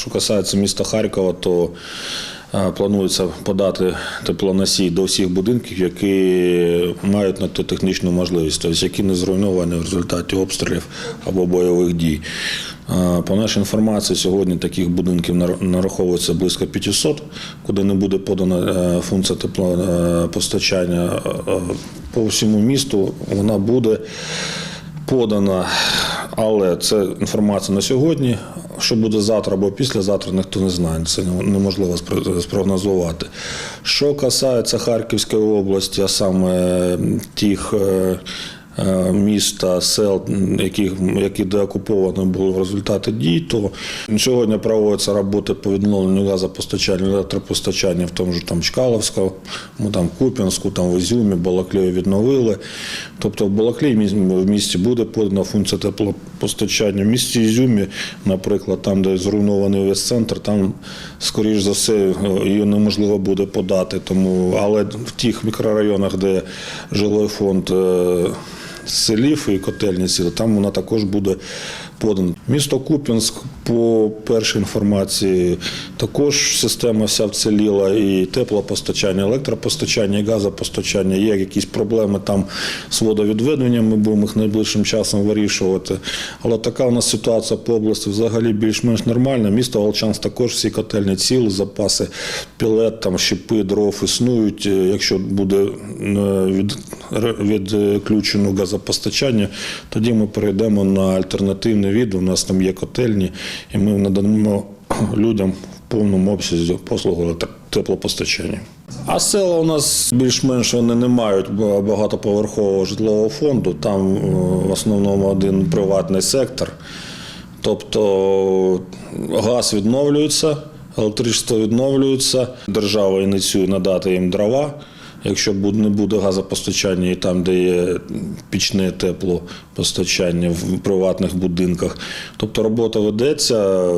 Що касається міста Харкова, то е, планується подати теплоносій до всіх будинків, які мають на то технічну можливість, тобто які не зруйновані в результаті обстрілів або бойових дій. Е, По нашій інформації, сьогодні таких будинків нар- нараховується близько 500, куди не буде подана е, функція теплопостачання по всьому місту. Вона буде подана, але це інформація на сьогодні. Що буде завтра або післязавтра, ніхто не знає. Це неможливо спро- спрогнозувати. Що касається Харківської області, а саме тих е, е, міст та сел, які, які деокуповані були в результаті дій, то сьогодні проводяться роботи по відновленню газопостачання, електропостачання в тому ж там Чкаловську, ну, там Куп'янську, там в Ізюмі, Балаклею відновили. Тобто в Балаклії міс- в місті буде подана функція теплопостачання. В місті Ізюмі, наприклад, там, де зруйнований весь центр, там, скоріш за все, е, її неможливо буде подати. Тому, але в тих мікрорайонах, де жилий фонд е, селів і котельні сіли, там вона також буде подана. Місто Куп'янськ, по першій інформації, також система вся вціліла, і теплопостачання, електропостачання, і газопостачання. Є якісь проблеми там з водовідведенням, ми будемо їх найближчим часом вирішувати. Але така у нас ситуація по області взагалі більш-менш нормальна. Місто Волчанськ також всі котельні ціли, запаси пілет, там щепи, дров існують. Е, Якщо буде е, від, відключено газопостачання, тоді ми перейдемо на альтернативний від. У нас там є котельні, і ми надамо людям в повному обсязі послугу теплопостачання. А села у нас більш-менш вони не мають багатоповерхового житлового фонду. Там е, в основному один приватний сектор. Тобто газ відновлюється, електричество відновлюється. Держава ініціює надати їм дрова. Якщо не буде газопостачання і там, де є пічне теплопостачання в приватних будинках. Тобто робота ведеться.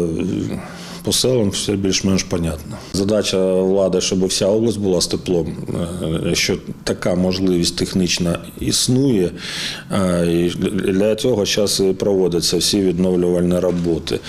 По селам все більш-менш понятно. Задача влади, щоб вся область була з теплом. Е, Якщо така можливість технічна існує, е, і для цього зараз і проводяться всі відновлювальні роботи.